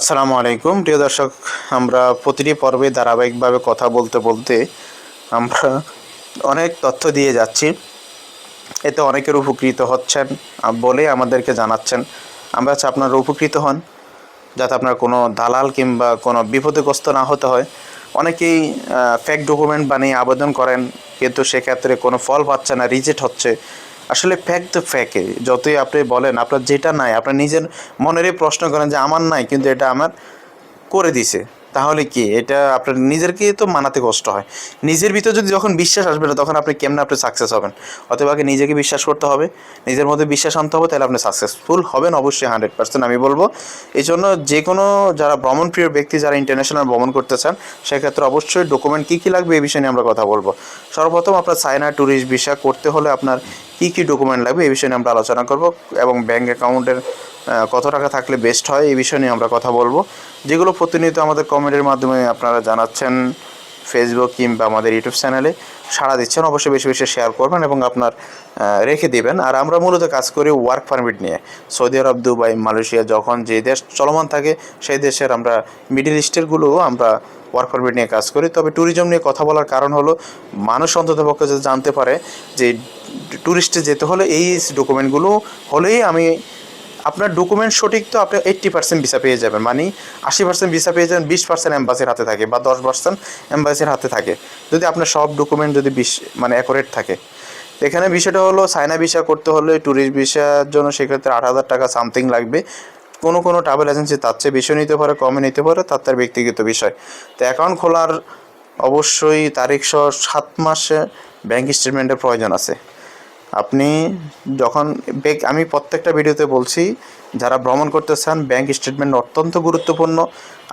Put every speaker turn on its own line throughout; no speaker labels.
আসসালামু আলাইকুম। প্রিয় দর্শক, আমরা প্রতিটি পর্বে ধারাবাহিকভাবে কথা বলতে বলতে আমরা অনেক তথ্য দিয়ে যাচ্ছি। এতে অনেকের উপকৃত হচ্ছেন বলে আমাদেরকে জানাচ্ছেন। আমরা চাই আপনারা উপকৃত হন, যাতে আপনার কোনো দালাল কিংবা কোনো বিপদগ্রস্ত না হতে হয়। অনেকেই ফেক ডকুমেন্ট বানিয়ে আবেদন করেন, কিন্তু সেক্ষেত্রে কোনো ফল পাচ্ছে না রিজেক্ট হচ্ছে। আসলে ফ্যাক তো ফ্যাকে যতই আপনি বলেন, আপনার যেটা নাই আপনার নিজের মনেরই প্রশ্ন করেন যে আমার নাই, কিন্তু এটা আমার করে দিছে। তাহলে কি? এটা আপনার নিজেরকে তো মানাতে কষ্ট হয়। নিজের ভিতরে যদি যখন বিশ্বাস আসবে না, তখন আপনি কেমনে আপনি সাকসেস হবেন? অথবা নিজেকে বিশ্বাস করতে হবে? নিজের মধ্যে বিশ্বাস আনতে হবে, তাহলে আপনি সাকসেসফুল হবেন অবশ্যই হান্ড্রেড পার্সেন্ট আমি বলব। এই জন্য যে কোনো যারা ভ্রমণ প্রিয় ব্যক্তি, যারা ইন্টারন্যাশনাল ভ্রমণ করতে চান, সেক্ষেত্রে অবশ্যই ডকুমেন্ট কী কী লাগবে এই বিষয়ে নিয়ে আমরা কথা বলব। সর্বপ্রথম আপনার চায়না ট্যুরিস্ট ভিসা করতে হলে আপনার কী কী ডকুমেন্ট লাগবে এই বিষয়ে নিয়ে আমরা আলোচনা করব এবং ব্যাঙ্ক অ্যাকাউন্টের কত টাকা থাকলে বেস্ট হয়, এই বিষয় নিয়ে আমরা কথা বলব। যেগুলো প্রতিনিয়ত আমাদের কমেন্টের মাধ্যমে আপনারা জানাচ্ছেন ফেসবুক কিংবা আমাদের ইউটিউব চ্যানেলে সাড়া দিচ্ছেন, অবশ্যই বেশি বেশি শেয়ার করবেন এবং আপনার রেখে দিবেন। আর আমরা মূলত কাজ করি ওয়ার্ক পারমিট নিয়ে। সৌদি আরব, দুবাই, মালয়েশিয়া যখন যে দেশ চলমান থাকে, সেই দেশের আমরা মিডিল ইস্টেরগুলো আমরা ওয়ার্ক পারমিট নিয়ে কাজ করি। তবে ট্যুরিজম নিয়ে কথা বলার কারণ হলো, মানুষ অন্ততপক্ষে যদি জানতে পারে যে ট্যুরিস্টে যেতে হলে এই ডকুমেন্টগুলো হলেই আমি আপনার ডকুমেন্ট সঠিক তো আপনি এইট্টি পার্সেন্ট ভিসা পেয়ে যাবেন। মানে আশি পার্সেন্ট ভিসা পেয়ে যাবেন, বিশ পার্সেন্ট এম্বাসির হাতে থাকে বা দশ পার্সেন্ট এম্বাসির হাতে থাকে। যদি আপনার সব ডকুমেন্ট যদি বিশ মানে অ্যাকোরেট থাকে। এখানে বিষয়টা হলো সাইনা ভিসা করতে হলে ট্যুরিস্ট ভিসার জন্য সেক্ষেত্রে আট হাজার টাকা সামথিং লাগবে। কোনো কোনো ট্রাভেল এজেন্সি তার চেয়ে বেশি নিতে পারে কমে নিতে পারে, তার তার ব্যক্তিগত বিষয়। তো অ্যাকাউন্ট খোলার অবশ্যই তারিখ সহ সাত মাসে ব্যাংক স্টেটমেন্টের প্রয়োজন আছে। আপনি যখন আমি প্রত্যেকটা ভিডিওতে বলছি, যারা ভ্রমণ করতে চান ব্যাংক স্টেটমেন্ট অত্যন্ত গুরুত্বপূর্ণ।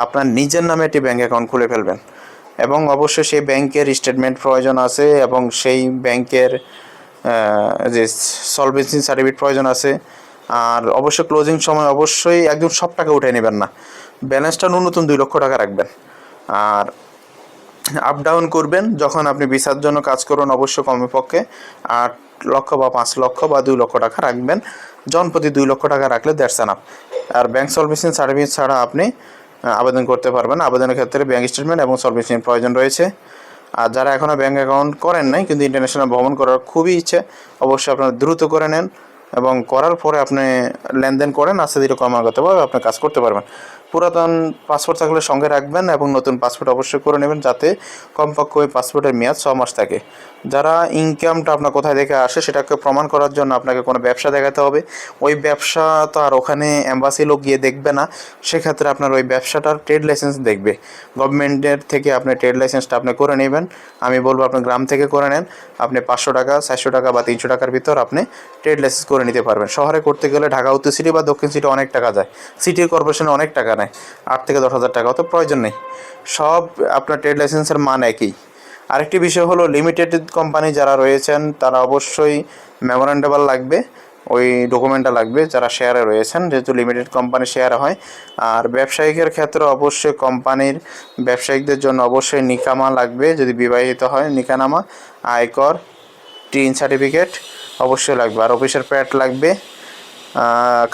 আপনার নিজের নামে একটি ব্যাংক অ্যাকাউন্ট খুলে ফেলবেন। এবং অবশ্যই সেই ব্যাংকের স্টেটমেন্ট প্রয়োজন আছে এবং সেই ব্যাংকের যে সলভেন্সি সার্টিফিকেট প্রয়োজন আছে। আর অবশ্যই ক্লোজিং সময় অবশ্যই একদম সব টাকা উঠে নেবেন না। ব্যালেন্সটা ন্যূনতম দুই লক্ষ টাকা রাখবেন। আর আপ ডাউন করবেন, যখন আপনি ভিসার জন্য কাজ করুন অবশ্য কমপক্ষে আট লক্ষ বা পাঁচ লক্ষ বা দুই লক্ষ টাকা রাখবেন। জনপ্রতি দুই লক্ষ টাকা রাখলে দ্যাটস আপ আর ব্যাংক সলভেন্সি সার্ভিস ছাড়া আপনি আবেদন করতে পারবেন। আবেদনের ক্ষেত্রে ব্যাংক স্টেটমেন্ট এবং সলভেন্সির প্রয়োজন রয়েছে। আর যারা এখনও ব্যাংক অ্যাকাউন্ট করেন নাই, কিন্তু ইন্টারন্যাশনাল ভ্রমণ করার খুবই ইচ্ছে, অবশ্যই আপনারা দ্রুত করে নেন। এবং করার পরে আপনি লেনদেন করেন আস্তে ধীরে ক্রমাগতভাবে আপনি কাজ করতে পারবেন। পুরাতন পাসপোর্ট থাকলে সঙ্গে রাখবেন এবং নতুন পাসপোর্ট অবশ্যই করে নেবেন যাতে কমপক্ষে ওই পাসপোর্টের মেয়াদ ছ মাস থাকে। যারা ইনকামটা আপনার কোথায় থেকে আসে, সেটাকে প্রমাণ করার জন্য আপনাকে কোনো ব্যবসা দেখাতে হবে। ওই ব্যবসা তো আর ওখানে অ্যাম্বাসি লোক গিয়ে দেখবে না। সেক্ষেত্রে আপনার ওই ব্যবসাটার ট্রেড লাইসেন্স দেখবে। গভর্নমেন্টের থেকে আপনি ট্রেড লাইসেন্সটা আপনি করে নেবেন। আমি বলব আপনি গ্রাম থেকে করে নেন। আপনি পাঁচশো টাকা, চারশো টাকা বা তিনশো টাকার ভিতর আপনি ট্রেড লাইসেন্স করে নিতে পারবেন। শহরে করতে গেলে ঢাকা, উত্তর সিটি বা দক্ষিণ সিটি অনেক টাকা যায়। সিটি কর্পোরেশনে অনেক টাকা নেয়। আট থেকে দশ হাজার টাকা তো প্রয়োজন নেই। সব আপনার ট্রেড লাইসেন্সের মান একই। আরেকটি বিষয় হলো লিমিটেড কোম্পানি যারা রয়েছেন, তারা অবশ্যই মেমোরেন্ডেবল লাগবে, ওই ডকুমেন্টটা লাগবে, যারা শেয়ারে রয়েছেন, যেহেতু লিমিটেড কোম্পানি শেয়ার হয়। আর ব্যবসায়িকের ক্ষেত্রে অবশ্যই কোম্পানির ব্যবসায়িকদের জন্য অবশ্যই নিকামা লাগবে, যদি বিবাহিত হয়, নিকানামা, আয়কর টিন সার্টিফিকেট অবশ্যই লাগবে। আর অফিসের প্যাড লাগবে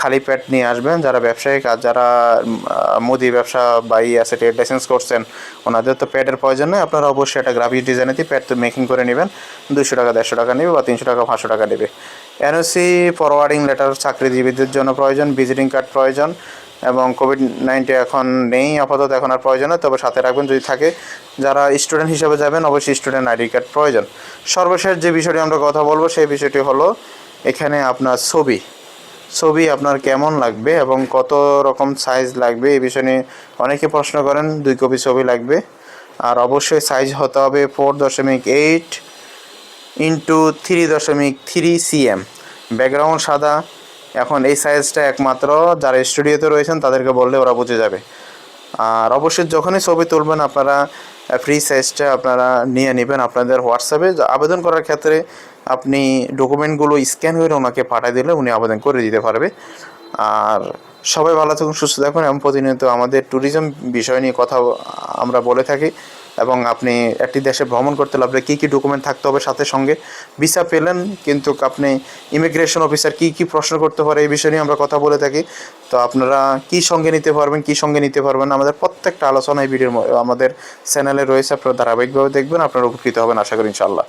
খালি প্যাড নিয়ে আসবেন যারা ব্যবসায়িক আর যারা মুদি ব্যবসা বা ই আছে ট্রেড লাইসেন্স করছেন, ওনাদের তো প্যাডের প্রয়োজন নেই। আপনারা অবশ্যই একটা গ্রাফিক ডিজাইনে দিয়ে তো মেকিং করে নেবেন। দুশো টাকা, দেড়শো টাকা নেবে বা তিনশো টাকা, পাঁচশো টাকা নেবে। এনওসি ফরওয়ার্ডিং লেটার চাকরিজীবীদের জন্য প্রয়োজন ভিজিটিং কার্ড প্রয়োজন, এবং কোভিড নাইন্টিন এখন নেই, আপাতত এখন আর প্রয়োজন তবে সাথে রাখবেন যদি থাকে। যারা স্টুডেন্ট হিসেবে যাবেন, অবশ্যই স্টুডেন্ট আইডি কার্ড প্রয়োজন। সর্বশেষ যে বিষয়টি আমরা কথা বলব, সেই বিষয়টি হলো, এখানে আপনার ছবি। ছবি আপনার কেমন লাগবে এবং কত রকম সাইজ লাগবে, এই বিষয় নিয়ে অনেকে প্রশ্ন করেন, দুই কপি ছবি লাগবে। আর অবশ্যই সাইজ হতে হবে ফোর দশমিক এইট ইন্টু থ্রি দশমিক থ্রি সিএম ব্যাকগ্রাউন্ড সাদা, এখন এই সাইজটা একমাত্র যারা স্টুডিওতে রয়েছেন, তাদেরকে বললে ওরা বুঝে যাবে। আর অবশ্যই যখনই ছবি তুলবেন, আপনারা ফ্রি সাইজটা আপনারা নিয়ে নেবেন আপনাদের হোয়াটসঅ্যাপে। আবেদন করার ক্ষেত্রে আপনি ডকুমেন্টগুলো স্ক্যান করে ওনাকে পাঠিয়ে দিলে উনি আবেদন করে দিতে পারবে। আর সবাই ভালো থাকুন, সুস্থ থাকুন। এবং প্রতিনিয়ত আমাদের ট্যুরিজম বিষয় নিয়ে কথা আমরা বলে থাকি। এবং আপনি একটি দেশে ভ্রমণ করতে আপনার কী কী ডকুমেন্ট থাকতে হবে সাথে সঙ্গে? ভিসা পেলেন, কিন্তু আপনি ইমিগ্রেশন অফিসার কী কী প্রশ্ন করতে পারে এই বিষয় নিয়ে আমরা কথা বলে থাকি। তো আপনারা কী সঙ্গে নিতে পারবেন, কী সঙ্গে নিতে পারবেন আমাদের প্রত্যেকটা আলোচনা এই ভিডিওর আমাদের চ্যানেলে রয়েছে। আপনারা ধারাবাহিকভাবে দেখবেন, আপনারা উপকৃত হবেন, আশা করি ইনশাআল্লাহ।